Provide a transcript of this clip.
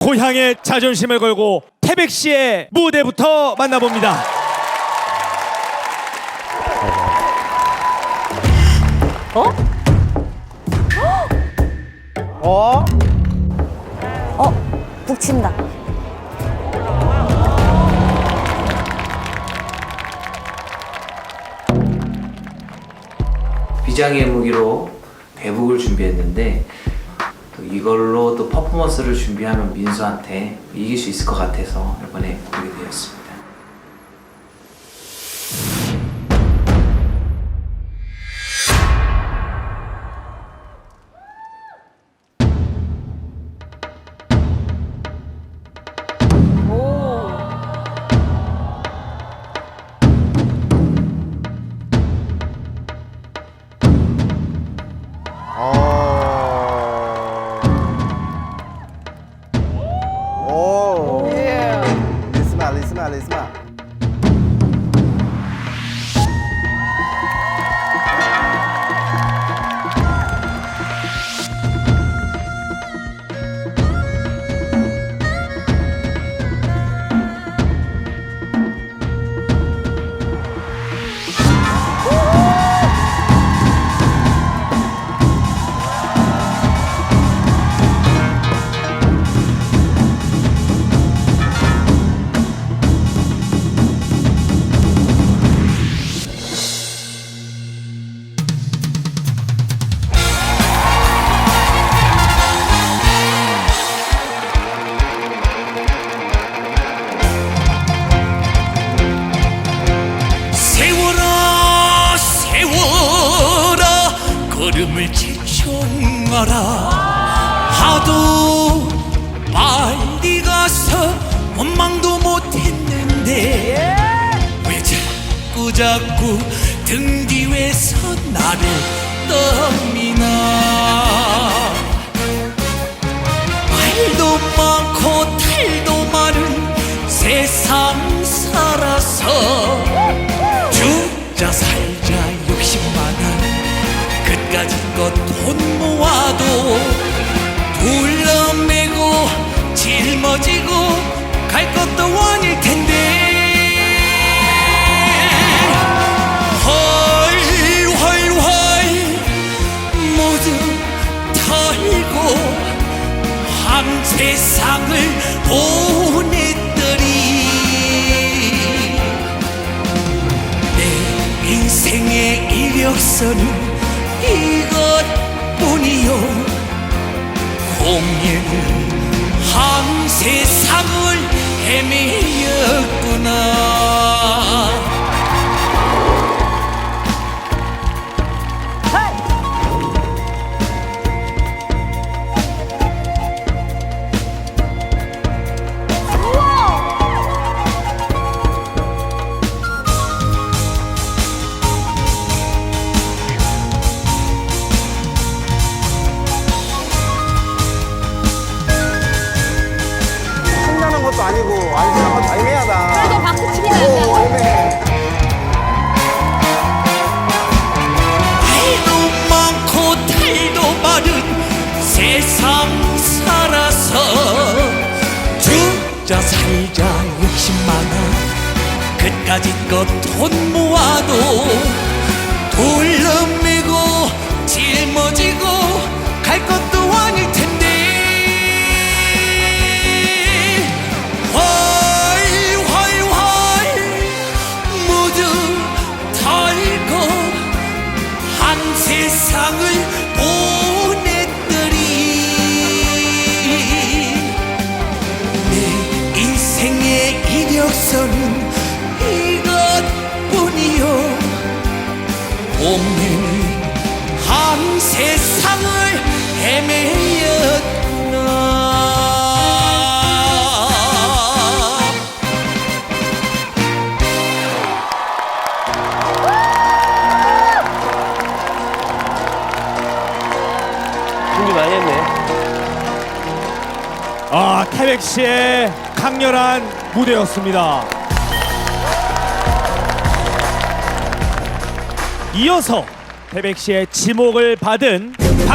고향의 자존심을 걸고 태백 씨의 무대부터 만나봅니다. 어? 어, 북친다. 비장의 무기로 대북을 준비했는데 또 이걸로 또 퍼포먼스를 준비하는 민수한테 이길 수 있을 것 같아서 이번에 고르게 되었습니다. 오. 걸음을 지쳐가라. 하도 빨리 가서 원망도 못했는데 왜 자꾸 자꾸 등 뒤에서 나를 짊어지고 갈 것도 아닐 텐데. 헐헐헐 모두 털고 한 세상을 보냈더니. 내 인생의 이력서는 이것뿐이요. 공예는 한 세상을 헤매였구나 아니고, 아니, 것도 애매하다. 그래도 박수치기 오, 나자. 애매해. 말도 많고 탈도 많은 세상 살아서 죽자 살자 욕심 많아 끝까지 것돈 모아도 태백 씨의 강렬한 무대였습니다. 이어서 태백 씨의 지목을 받은